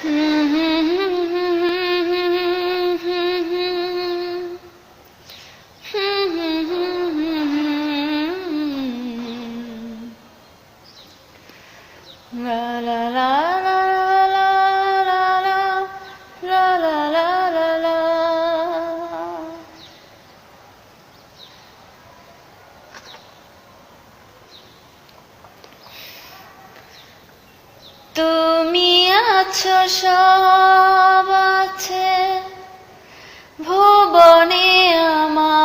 La la la la আছো সব আছে। ভুবনে আমার।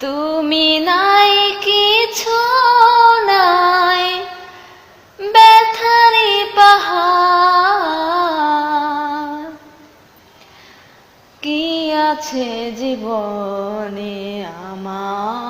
তুমি নাই, কিছু নাই। ব্যথারি পাহাড়। কি আছে জীবনে আমার?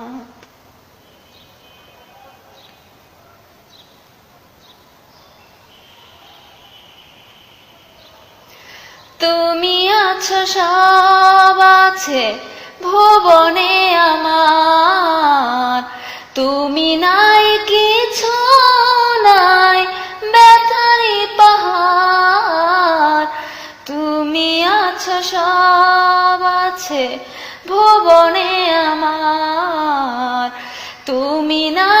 তুমি আছো, সব আছে ভুবনে আমার। তুমি নাই, কিছু নাই, ব্যথারি পাহাড়। তুমি আছো, সব আছে ভুবনে আমার। তুমি নাই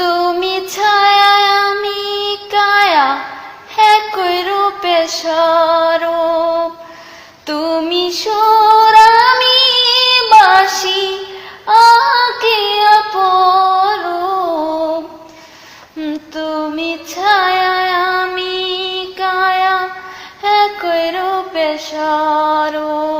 তুমি ছায়া, আমি কায়া, একই রূপে স্বরূপ। তুমি সুর, আমি বাসি আকে অপরূপ। তুমি ছায়া, আমি কায়া, একই রূপে স্বরূপ।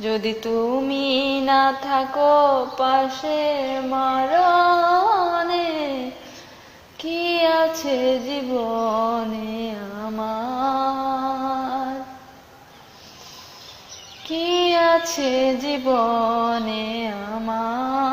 যদি তুমি না থাকো পাশে মরণে কি আছে জীবনে আমার? কি আছে জীবনে আমার?